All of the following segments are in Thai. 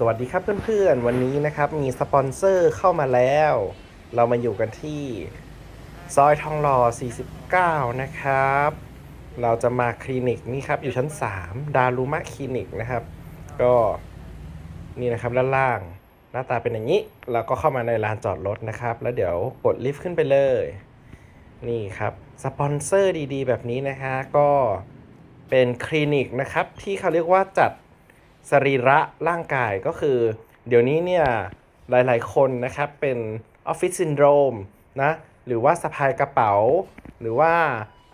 สวัสดีครับเพื่อนๆ วันนี้นะครับมีสปอนเซอร์เข้ามาแล้ว เรามาอยู่กันที่ซอยทองหล่อ 49 นะครับ เราจะมาคลินิกนี่ครับอยู่ชั้น 3 ดารุมะคลินิกนะครับ ก็นี่นะครับด้านล่างหน้าตาเป็นอย่างนี้แล้วก็เข้ามาในลานจอดรถนะครับ แล้วเดี๋ยวกดลิฟต์ขึ้นไปเลย นี่ครับสปอนเซอร์ดีๆ แบบนี้นะคะก็เป็นคลินิกนะครับที่เขาเรียกว่าจัด สรีระร่างกายก็คือ เดี๋ยวนี้เนี่ยหลายๆคนนะครับเป็นออฟฟิศซินโดรมนะหรือว่าสะพายกระเป๋า หรือว่า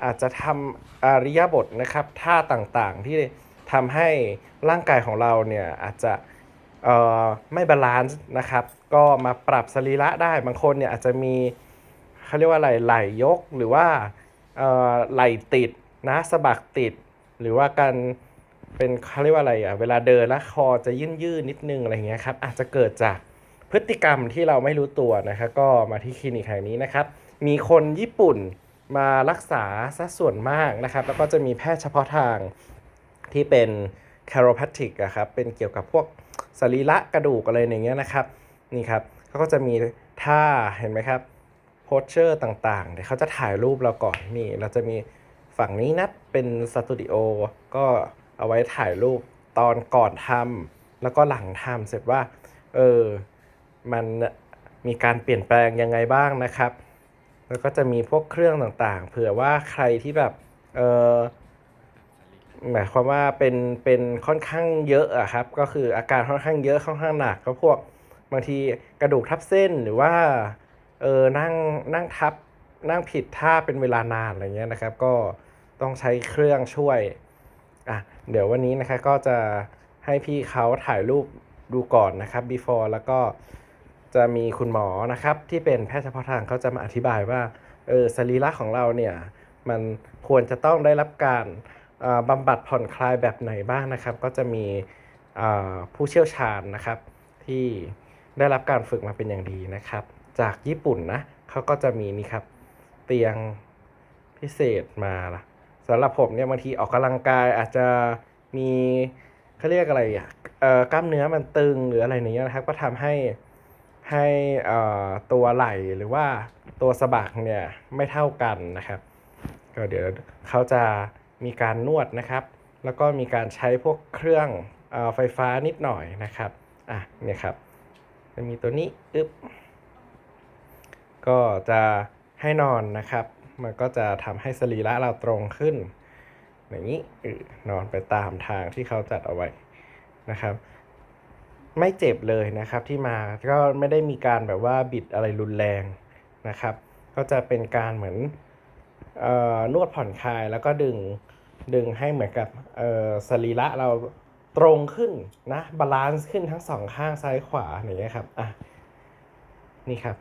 อาจจะทำอาริยบทนะครับท่าต่างๆ ที่ทำให้ร่างกายของเราเนี่ยอาจจะไม่บาลานซ์นะครับก็มาปรับสรีระได้บางคนเนี่ยอาจจะมีเขาเรียกว่าอะไรไหลยกหรือว่าไหลติดนะสะบักติด หรือว่าการ เป็นเขาเรียกว่าอะไรอะเวลาเดินแล้วคอจะยื่นยืดนิดนึงอะไรเงี้ยครับอาจจะเกิดจากพฤติกรรมที่เราไม่รู้ตัวนะครับก็มาที่คลินิกแห่งนี้นะครับ มีคนญี่ปุ่นมารักษาซะส่วนมากนะครับ แล้วก็จะมีแพทย์เฉพาะทางที่เป็น chiropractic อะครับเป็นเกี่ยวกับพวกสรีระกระดูกอะไรอย่างเงี้ยนะครับนี่ครับเขาก็จะมีท่าเห็นไหมครับโพสเชอร์ต่างๆ เดี๋ยวเขาจะถ่ายรูปเราก่อนนี่ เราจะมีฝั่งนี้นะเป็นสตูดิโอก็ เอาไว้ถ่ายรูปตอนก่อนทำแล้วก็หลังทำเสร็จว่า เออ มันมีการเปลี่ยนแปลงยังไงบ้างนะครับ แล้วก็จะมีพวกเครื่องต่างๆ เผื่อว่าใครที่แบบ เออหมายความว่าเป็นเป็นค่อนข้างเยอะอะครับ ก็คืออาการค่อนข้างเยอะค่อนข้างหนักก็พวกบางทีกระดูกทับเส้นหรือว่าเออนั่งนั่งทับนั่งผิดท่าเป็นเวลานานอะไรเงี้ยนะครับ ก็ต้องใช้เครื่องช่วยอะ เดี๋ยววันนี้นะคะก็จะให้พี่เขาถ่ายรูปดูก่อนนะครับ before แล้วก็จะมีคุณหมอนะครับที่เป็นแพทย์เฉพาะทางเขาจะมาอธิบายว่าเออสรีระของเราเนี่ยมันควรจะต้องได้รับการบำบัดผ่อนคลายแบบไหนบ้างนะครับ ก็จะมีผู้เชี่ยวชาญนะครับ ที่ได้รับการฝึกมาเป็นอย่างดีนะครับ จากญี่ปุ่นนะเขาก็จะมีนี่ครับ เตียงพิเศษมาล่ะ สำหรับผมเนี่ยบางทีออกกำลังกายอาจจะมีเขาเรียกอะไรอะกล้ามเนื้อมันตึงหรืออะไรอย่างเงี้ยนะครับ ก็ทำให้ให้อ่อตัวไหล่หรือว่าตัวสะบักเนี่ยไม่เท่ากันนะครับ ก็เดี๋ยวเขาจะมีการนวดนะครับ แล้วก็มีการใช้พวกเครื่องอไฟฟ้านิดหน่อยนะครับอะเนี่ยครับจะมีตัวนี้อึ๊บก็จะให้นอนนะครับ มันก็จะทำให้สรีระเราตรงขึ้น อย่างนี้นอนไปตามทางที่เขาจัดเอาไว้นะครับ ไม่เจ็บเลยนะครับที่มาก็ไม่ได้มีการแบบว่าบิดอะไรรุนแรงนะครับ ก็จะเป็นการเหมือนเอ่อนวดผ่อนคลายแล้วก็ดึงดึงให้เหมือนกับเออสรีระเราตรงขึ้นนะบาลานซ์ขึ้นทั้งสองข้างซ้ายขวาอย่างเงี้ยครับอะนี่ครับ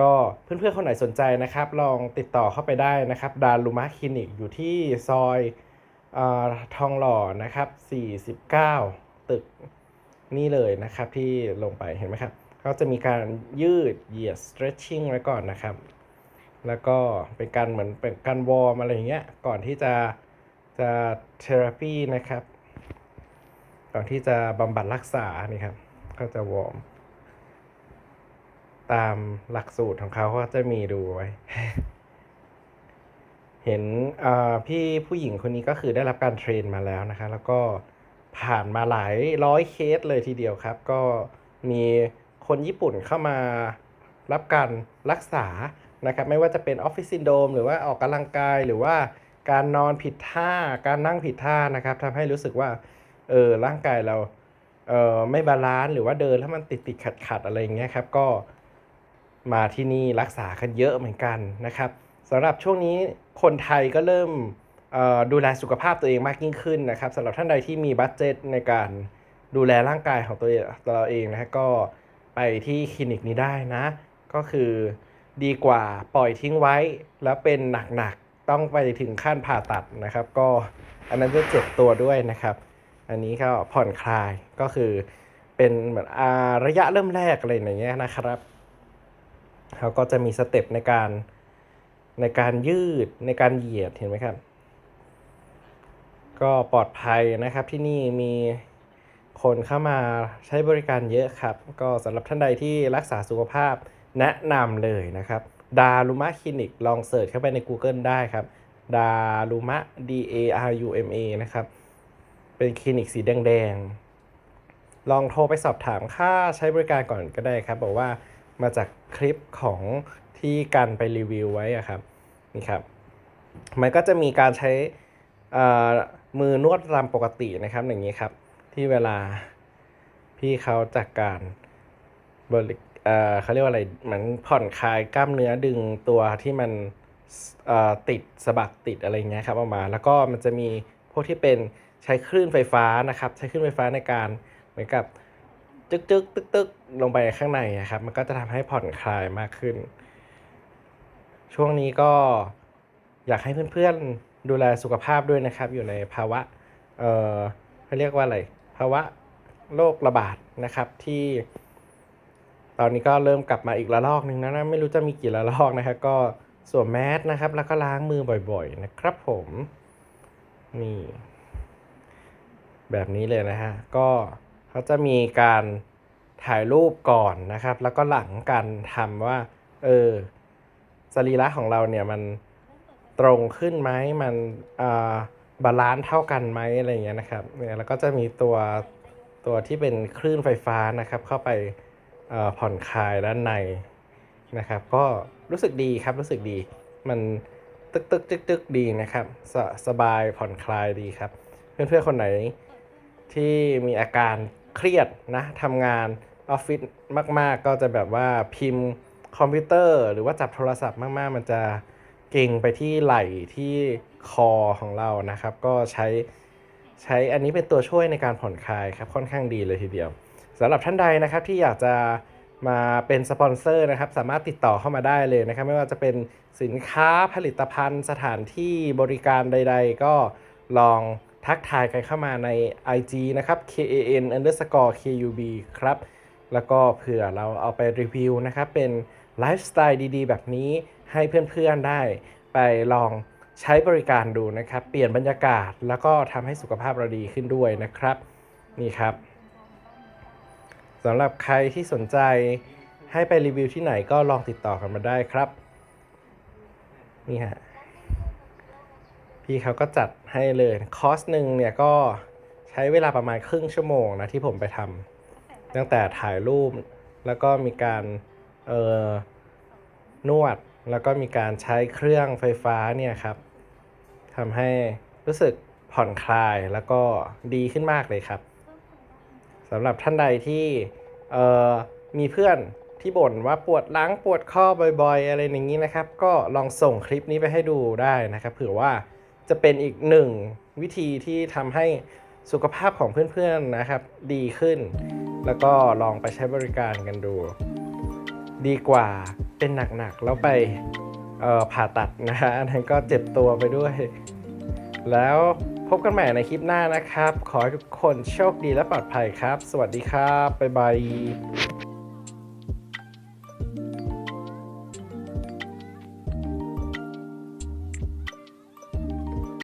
ก็เพื่อนๆคนไหนสนใจนะครับ ลองติดต่อเข้าไปได้นะครับ ดารุมะคลินิกอยู่ที่ซอยอทองหล่อนะครับ 49 ตึกนี่เลยนะครับที่ลงไปเห็นไหมครับเขาจะมีการยืดเหยียด stretching ไว้ก่อนนะครับ แล้วก็เป็นการเหมือนเป็นการวอร์มอะไรอย่างเงี้ยก่อนที่จะจะเทอราปีนะครับ ก่อนที่จะบำบัดรักษานี่ครับ ก็จะวอร์ม ตามหลักสูตรของเขาก็จะมีดูไว้ เห็นพี่ผู้หญิงคนนี้ก็คือได้รับการเทรนมาแล้วนะคะ แล้วก็ผ่านมาหลายร้อยเคสเลยทีเดียวครับ ก็มีคนญี่ปุ่นเข้ามารับการรักษานะครับไม่ว่าจะเป็นออฟฟิศซินโดมหรือว่าออกกำลังกายหรือว่าการนอนผิดท่าการนั่งผิดท่านะครับทำให้รู้สึกว่าเออร่างกายเราเออไม่บาลานซ์หรือว่าเดินแล้วมันติดติดขัดขัดอะไรอย่างเงี้ยครับ ก็ มาที่นี่รักษากันเยอะเหมือนกันนะครับสำหรับช่วงนี้คนไทยก็เริ่มดูแลสุขภาพตัวเองมากยิ่งขึ้นนะครับสำหรับท่านใดที่มีบัตเจตในการดูแลร่างกายของตัวเราเองนะก็ไปที่คลินิกนี้ได้นะ ก็คือดีกว่าปล่อยทิ้งไว้แล้วเป็นหนักๆ ต้องไปถึงขั้นผ่าตัดนะครับ ก็อันนั้นจะเจ็บตัวด้วยนะครับ อันนี้ก็ผ่อนคลายก็คือเป็นเหมือนระยะเริ่มแรกอะไรอย่างเงี้ยนะครับ เขาก็จะมีสเต็ปในการในการยืดในการเหยียดเห็นไหมครับ ก็ปลอดภัยนะครับที่นี่มีคนเข้ามาใช้บริการเยอะครับ ก็สำหรับท่านใดที่รักษาสุขภาพแนะนำเลยนะครับ ดารุมะคลินิกลองเสิร์ชเข้าไปใน Google ได้ครับ ดารุมะ D A R U M A นะครับ เป็นคลินิกสีแดงๆ ลองโทรไปสอบถามค่าใช้บริการก่อนก็ได้ครับ บอกว่า มาจากคลิปของที่กันไปรีวิวไว้อะครับนี่ครับ มันก็จะมีการใช้อ่อมือนวดตามปกตินะครับอย่างนี้ครับ ที่เวลาพี่เขาจากการบริเอ่อเขาเรียกว่าอะไรเหมือนผ่อนคลายกล้ามเนื้อดึงตัวที่มันอ่อติดสะบักติดอะไรเงี้ยครับออกมา แล้วก็มันจะมีพวกที่เป็นใช้คลื่นไฟฟ้านะครับ ใช้คลื่นไฟฟ้าในการเหมือนกับ จึกจึกตึกตึกลงไปข้างในอะครับ มันก็จะทำให้ผ่อนคลายมากขึ้น ช่วงนี้ก็อยากให้เพื่อนๆดูแลสุขภาพด้วยนะครับ อยู่ในภาวะ เอ่อเขาเรียกว่าอะไร ภาวะโรคระบาดนะครับที่ ตอนนี้ก็เริ่มกลับมาอีกระลอกหนึ่งแล้วนะไม่รู้จะมีกี่ระลอกนะครับก็สวมแมสนะครับ แล้วก็ล้างมือบ่อย ๆ นะครับ ผมนี่แบบนี้เลยนะฮะก็ เขาจะมีการถ่ายรูปก่อนนะครับ แล้วก็หลังการทำว่า เออสรีระของเราเนี่ยมันตรงขึ้นไหมมันอ่าบาลานซ์เท่ากันไหมอะไรเงี้ยนะครับเนี่ยแล้วก็จะมีตัวตัวที่เป็นคลื่นไฟฟ้านะครับ เข้าไปผ่อนคลายด้านในนะครับ ก็รู้สึกดีครับรู้สึกดี มันตึกตึกตึกตึกดีนะครับสสบายผ่อนคลายดีครับ เพื่อนๆคนไหนที่มีอาการ เครียดนะทำงานออฟฟิศมาก ๆ ก็จะแบบว่าพิมพ์คอมพิวเตอร์ หรือว่าจับโทรศัพท์มาก ๆ มันจะเก่งไปที่ไหล่ที่คอของเรานะครับ ก็ใช้ใช้อันนี้เป็นตัวช่วยในการผ่อนคลายครับค่อนข้างดีเลยทีเดียวสำหรับท่านใดนะครับที่อยากจะมาเป็นสปอนเซอร์นะครับ สามารถติดต่อเข้ามาได้เลยนะครับ ไม่ว่าจะเป็นสินค้าผลิตภัณฑ์ สถานที่บริการใด ๆ ก็ลอง ทักทายกันเข้ามาใน IG นะครับ kan underscore kub ครับ แล้วก็เผื่อเราเอาไปรีวิวนะครับ เป็นไลฟ์สไตล์ดีๆ แบบนี้ให้เพื่อนๆได้ ไปลองใช้บริการดูนะครับ เปลี่ยนบรรยากาศแล้วก็ทำให้สุขภาพเราดีขึ้นด้วยนะครับ นี่ครับสำหรับใครที่สนใจให้ไปรีวิวที่ไหนก็ลองติดต่อกันมาได้ครับ นี่ฮะ พี่เขาก็จัดให้เลย คอร์สหนึ่งเนี่ยก็ใช้เวลาประมาณครึ่งชั่วโมงนะที่ผมไปทำตั้งแต่ถ่ายรูปแล้วก็มีการเอ่อนวดแล้วก็มีการใช้เครื่องไฟฟ้าเนี่ยครับทำให้รู้สึกผ่อนคลายแล้วก็ดีขึ้นมากเลยครับสำหรับท่านใดที่เอ่อมีเพื่อนที่บ่นว่าปวดหลังปวดข้อบ่อย ๆ อะไรอย่างนี้นะครับ ก็ลองส่งคลิปนี้ไปให้ดูได้นะครับเผื่อว่า จะเป็นอีกหนึ่งวิธีที่ทำให้สุขภาพของเพื่อนๆนะครับ ดีขึ้น แล้วก็ลองไปใช้บริการกันดู ดีกว่าเป็นหนักๆ แล้วไปออผ่าตัดนะฮะอันนั้นก็เจ็บตัวไปด้วย แล้วพบกันใหม่ในคลิปหน้านะครับ ขอให้ทุกคนโชคดีและปลอดภัยครับ สวัสดีครับ บ๊ายบาย